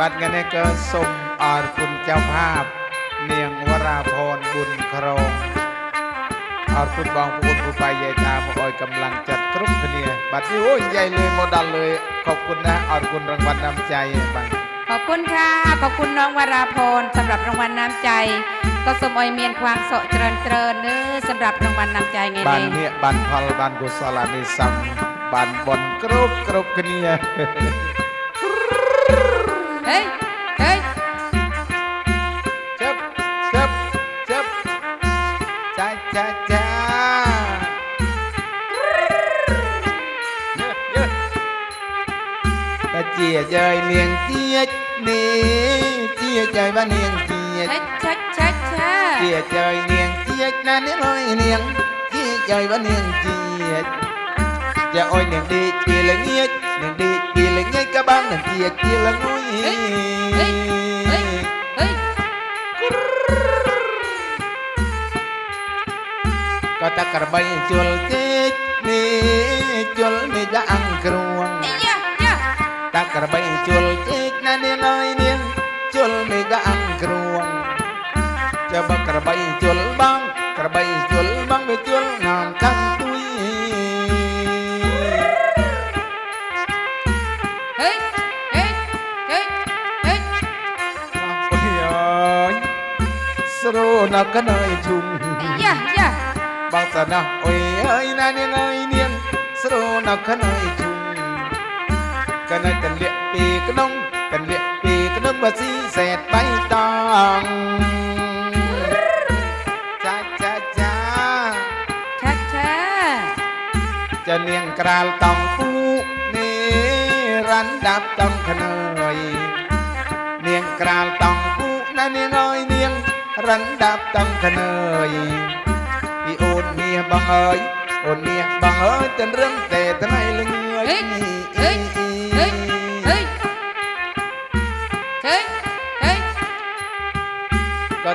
บัดกันในเกิดสมอารคุณเจ้าภาพ เนียงวราพรบุญครองอารคุณบองผู้คุณผู้ไปยายตาผู้อ่อยกำลังจัดครุฑปเนียบัดนี้โอ้ยใหญ่เลยโมดันเลย ขอบคุณนะอารคุณรางวัลนำใจบัดขอบคุณค่ะ ขอบคุณน้องวราพรสำหรับรางวัลน้ำใจ ก็สมออยเมียนความโสเจริญเจริญเนื้อสำหรับรางวัลน้ำใจไงบันเนี่ยบันพลบันกุศลานิสังบันบนครุฑครุฑปเนีย យាយនាងជាតិនេះជាយាយបាននាងជាតិឆាច់ឆាច់ឆាច់ជាយាយនាងជាតិណានេះអើយនាងជាយាយបាននាងជាតិយ៉ាអុយនាងឌីជាលងៀតនាងឌីជាលងៀតក៏បាននាងជាតិជាលងួយហេហេហេក៏តក្របីជុល กรวงจะบักกระใบจุลบังกระใบจุลบังไปจุลงามทั้งตุยเฮ้ยเฮ้ยเฮ้ยเฮ้ยโอ้ยเอ้ยสโรนักกันเอ้ยชุมไอ้ยะยะบางสะนะโอ้ยเอ้ยนั่นเองเอ้ยเนียงสโรนักกันเอ้ยชุมกันให้กันเลียปีกน้องกันเลียปีกน้องมาสีเศษใบตองจ้าจ้าจ้าชัดช้าจะเนีย ក្នឹបស៊ីសេតបៃតងចាចាចាឆាឆាចានាងក្រាលតង់ពូនេះរាន់ដាប់តង់ខ្នើយនាងក្រាលតង់ពូណានាងអើយនាងរាន់ដាប់តង់ខ្នើយពីអូនមាសបងអើយអូនមាសបងអើយទាំងរឿងតែថ្លៃលងើយអេ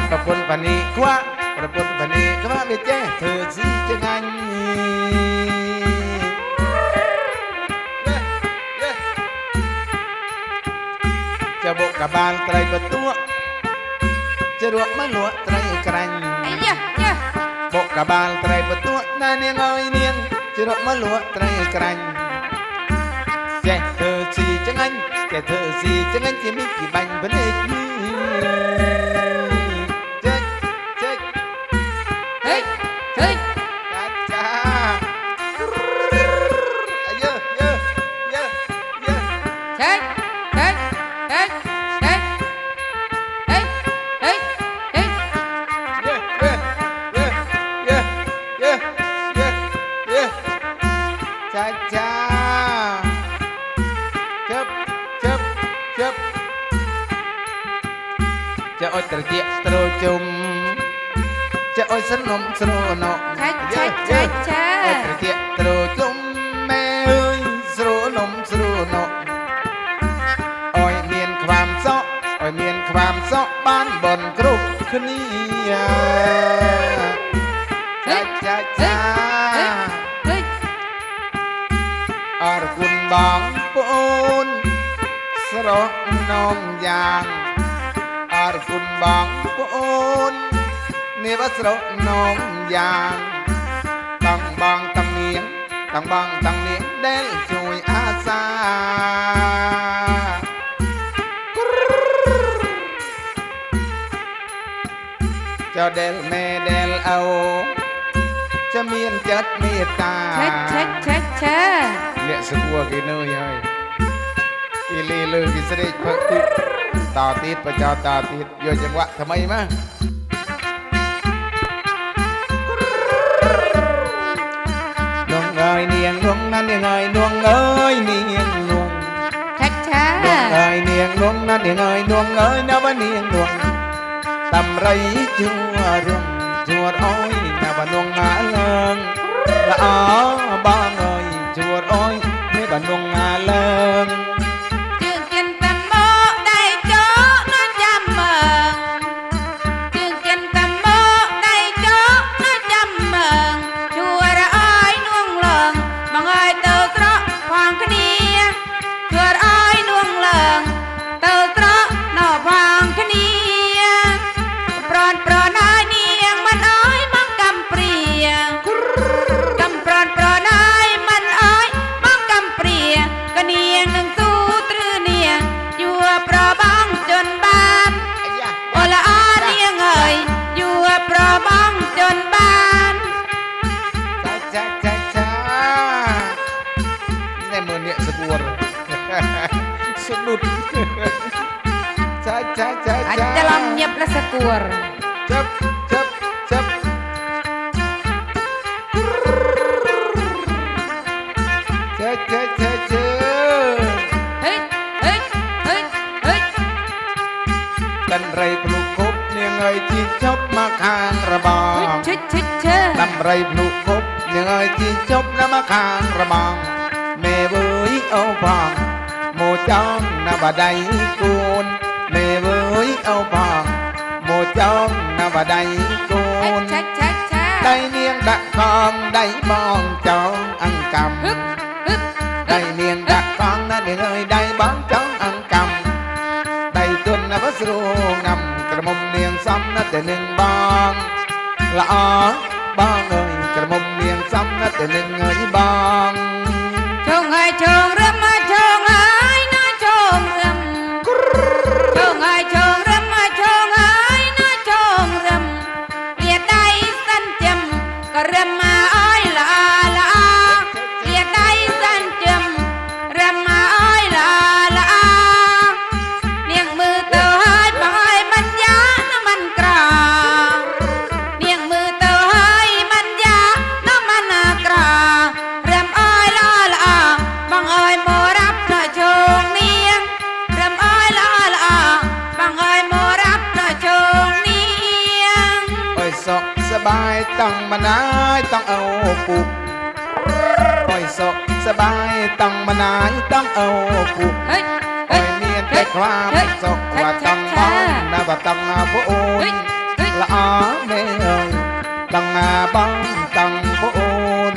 านประปุนปนีกว่าประปุนปนีก็ว่าไปแจ้เธอสิจะงเย้เย้จะบุกกับบานไตรประตัวจะรวมมะหลวไตรกรันไอ้ยะยะบกกับบานไตรประตัวนาเนียงเอ้ยเนียงจะรวมมะหลวไตรกรันแกเธอสีจังงันแกเธอสีจังงันจะมีกี่บันเป็นเอกมื ចាចាជឹបជឹបជឹបចាអត់ត្រជាស្រូជុំចាអត់សនំស្រូអណោចាចាចាអត់ត្រជា នស្រស់នំយ៉ាងអរគុណបងប្អូននេះបើស្រស់នំយ៉ាងតាំងបងតាំងនាងតាំងបងតាំងនាងដែលជួយអាសាចៅដែលមេដែលអោจะមានចិត្តមេត្តា ชัดชัดชัดช้า លាក់សួរគេនៅហើយគេលេលើ ลีลือกิสเดชพระติตาติดประจาตาติดโยจังหวะทำไมมั้งดวงเอ้ยเนียงดวงนั้นยังไงดวงเอ้ยเนียงดวงชักช้านวงเอ้ยเนียงดวงนั้นยังไงดวงเอ้ยนับว่าเนียงดวงตำไรจัวเรื่งจัวอ้อยนับว่าดวงงาเลิงละอ้อบ้างเอ้ยจัวอ้อยไม่บ่าดวงงาเลิง จะลองเงียบและสะกวรจับจับจับจ้าจ้าจ้าจ้าเฮ้ยเฮ้ยเฮ้ยเฮ้ยกันไรปลูกคบเนียงไอย จีชบมาข้างระบอเฮ้ยงชิดชิดเชื่อลำไรปลูกคบเนียงไอยจีชบน้ำมาข้างระบองแม่เบยเอาพองโมจ้องนาบดายกูนแม่เบยเอาพองโมจ้องนาบดายกูเฮ้ยนช้าช้าช้าได้เนียงดักกองได้มองจ้องอังกฮึบฮึบำได้เนียงดักกองนั่นเอ้ยได้บ้องจ้องอังกำได้ตุนนะพัสรูงำกระมุมเนียงซ้ำนะแต่หนึ่งบองละออบ้องเอ้ยกระมุมเนียงซ้ำนะแต่หนึ่งเอ้ยบองชงไอ้ชง บายต้องมานายต้องเอาปุกโอ้ยสกสบายต้องมานายต้องเอาปุกเฮ้ยโอ้ยเนียนแต่ความสกว่าต้องบ้องนะว่าต้องอาผู้โอเฮ้ยนเฮ้ยละอาแม่เอ้ยต้องอาบ้องต้องผู้โอน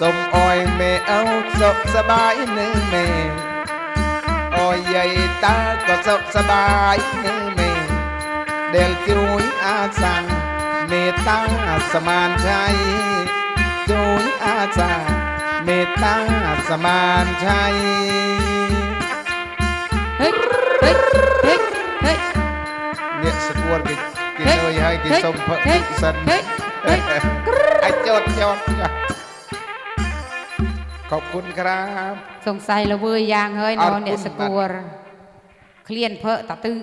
สมอ้อยแม่เอาสกสบายเนื้อแม่อ้อย ใหญ่ตาก็สกสบายเนื้อแม่เดลจุยอาสังเมตตาสมานชัยจุยอาสาเมตตาสมานชัยเฮ้ยเฮ้ยเฮ้ยเฮ้ยเนี่ยสกวรกิกินเฮ้ยเลยให้กินเฮ้ยสมพระเฮ้ยสันเฮ้ยเฮ้ยไอ้โจดโจดจ้ะ ขอบคุณครับ สงสัยละเว้ยยางเฮ้ยนอนเนี่ยอ่อนคุณสกวรเคลียนเพอะตะตื้อ